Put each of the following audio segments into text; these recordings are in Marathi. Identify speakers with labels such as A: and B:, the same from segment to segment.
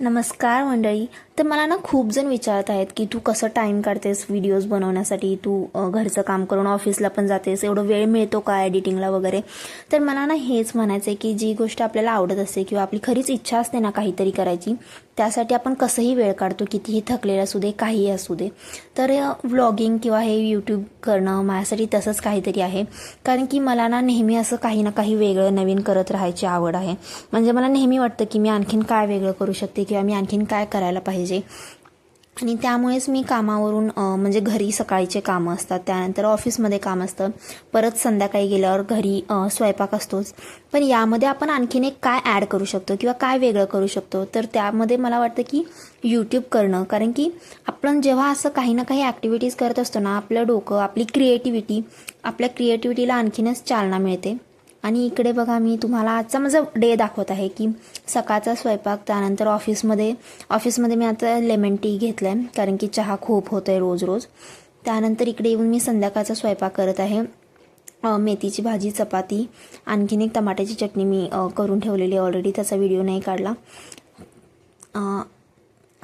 A: नमस्कार मंडळी. तर मला ना खूप जण विचारत आहेत की तू कसं टाईम काढतेस व्हिडिओज बनवण्यासाठी? तू घरचं काम करून ऑफिसला पण जातेस एवढं वेळ मिळतो का एडिटिंगला वगैरे? तर मला ना हेच म्हणायचं आहे की जी गोष्ट आपल्याला आवडत असते किंवा आपली खरीच इच्छा असते ना काहीतरी करायची त्यासाठी आपण कसंही वेळ काढतो कितीही थकलेलं असू दे काहीही असू दे. तर व्लॉगिंग किंवा हे यूट्यूब करणं माझ्यासाठी तसंच काहीतरी आहे. कारण की मला ना नेहमी असं काही ना काही वेगळं नवीन करत राहायची आवड आहे. म्हणजे मला नेहमी वाटतं की मी आणखीन काय वेगळं करू शकते किंवा मी आणखीन काय करायला पाहिजे. आणि त्यामुळेच मी कामावरून म्हणजे घरी सकाळीचे कामं असतात त्यानंतर ऑफिसमध्ये काम असतं परत संध्याकाळी गेल्यावर घरी स्वयंपाक असतोच. पण यामध्ये आपण आणखीन एक काय ॲड करू शकतो किंवा काय वेगळं करू शकतो तर त्यामध्ये मला वाटतं की यूट्यूब करणं. कारण की आपण जेव्हा असं काही ना काही ॲक्टिव्हिटीज करत असतो ना आपलं डोकं आपली क्रिएटिव्हिटी आपल्या क्रिएटिव्हिटीला आणखीनच चालना मिळते. आणि इकडे बघा मी तुम्हाला आजचा माझा डे दाखवत आहे की सकाळचा स्वयंपाक त्यानंतर ऑफिसमध्ये ऑफिसमध्ये मी आता लेमन टी घेतला आहे कारण की चहा खूप होतो आहे रोज रोज त्यानंतर इकडे येऊन मी संध्याकाळचा स्वयंपाक करत आहे. मेथीची भाजी चपाती आणखीन एक टमाट्याची चटणी मी करून ठेवलेली ऑलरेडी त्याचा व्हिडिओ नाही काढला.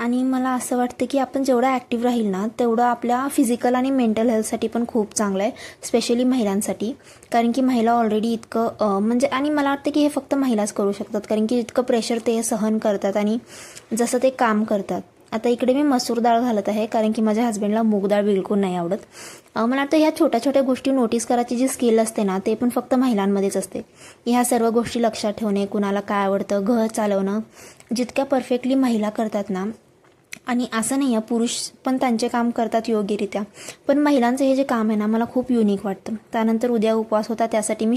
A: आणि मला असं वाटतं की आपण जेवढं ॲक्टिव्ह राहील ना तेवढं आपल्या फिजिकल आणि मेंटल हेल्थसाठी पण खूप चांगलं आहे स्पेशली महिलांसाठी. कारण की महिला ऑलरेडी इतकं म्हणजे आणि मला वाटतं की हे फक्त महिलाच करू शकतात. कारण की इतकं प्रेशर ते सहन करतात आणि जसं ते काम करतात. आता इकडे मी मसूर डाळ घालत आहे कारण की माझ्या हस्बंडला मूग डाळ बिलकुल नाही आवडत. मला वाटतं ह्या छोट्या छोट्या गोष्टी नोटीस करायची जी स्किल असते ना ते पण फक्त महिलांमध्येच असते. ह्या सर्व गोष्टी लक्षात ठेवणे कुणाला काय आवडतं घर चालवणं जितक्या परफेक्टली महिला करतात ना आणि असं नाही आहे पुरुष पण त्यांचे काम करतात योग्यरित्या. पण महिलांचं हे जे काम आहे ना मला खूप युनिक वाटतं. त्यानंतर उद्या उपवास होता त्यासाठी मी